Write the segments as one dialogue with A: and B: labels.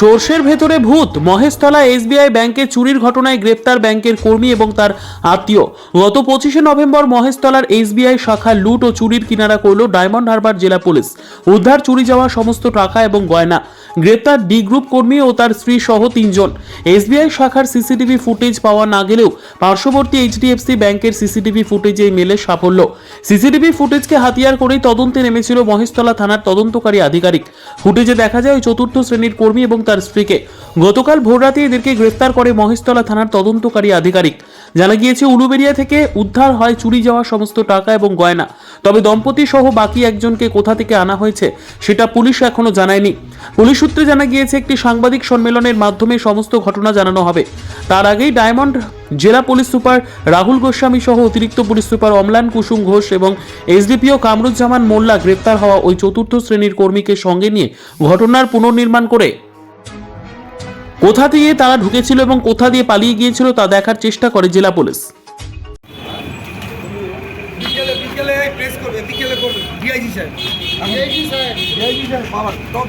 A: সর্ষের ভেতরে ভূত। মহেশতলা এসবিআই ব্যাংকে চুরির ঘটনায় গ্রেপ্তার ব্যাংকের কর্মী এবং তার আত্মীয়। গত পঁচিশে নভেম্বর মহেশতলার এসবিআই শাখা লুট ও চুরির কিনারা করল ডায়মন্ড হারবার জেলা পুলিশ। উদ্ধার, চুরি যাওয়া সমস্ত টাকা এবং গয়না। গ্রেপ্তার ডি গ্রুপ কর্মী ও তার স্ত্রী সহ তিনজন। এসবিআই শাখার সিসিটিভি ফুটেজ পাওয়া না গেলেও পার্শ্ববর্তী এইচডিএফসি ব্যাংকের সিসিটিভি ফুটেজে মেলে সাফল্য। সিসিটিভি ফুটেজকে হাতিয়ার করেই তদন্তে নেমেছিল মহেশতলা থানার তদন্তকারী আধিকারিক। ফুটেজে দেখা যায়, চতুর্থ শ্রেণির কর্মী এবং তার স্ত্রীকে। গতকাল ভোররাতে এদেরকে গ্রেফতার করে মহেশতলা থানার তদন্তকারী আধিকারিক। জানা গিয়েছে উলুবেরিয়া থেকে উদ্ধার হয় চুরি যাওয়া সমস্ত টাকা এবং গয়না। তবে দম্পতি সহ বাকি একজনকে কোথা থেকে আনা হয়েছে, সেটা পুলিশ এখনও জানায়নি। পুলিশ সূত্রে জানা গিয়েছে, একটি সাংবাদিক সম্মেলনের মাধ্যমে সমস্ত ঘটনা জানানো হবে। তার আগেই ডায়মন্ড জেলা পুলিশ সুপার রাহুল গোস্বামী সহ অতিরিক্ত পুলিশ সুপার অমলান কুসুম ঘোষ এবং এসডিপিও কামরুজ্জামান মোল্লা গ্রেপ্তার হওয়া ওই চতুর্থ শ্রেণির কর্মীকে সঙ্গে নিয়ে ঘটনার পুনর্নির্মাণ করে কোথা দিয়ে তারা ঢুকেছিল এবং কোথা দিয়ে পালিয়ে গিয়েছিল তা দেখার চেষ্টা করে জেলা পুলিশ।
B: বিকেলে বিকেলে করবে বিকেলে করবে। DIG sir. DIG sir. DIG sir বাবা টপ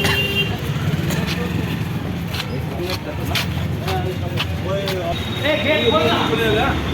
B: கேட் போடலாம்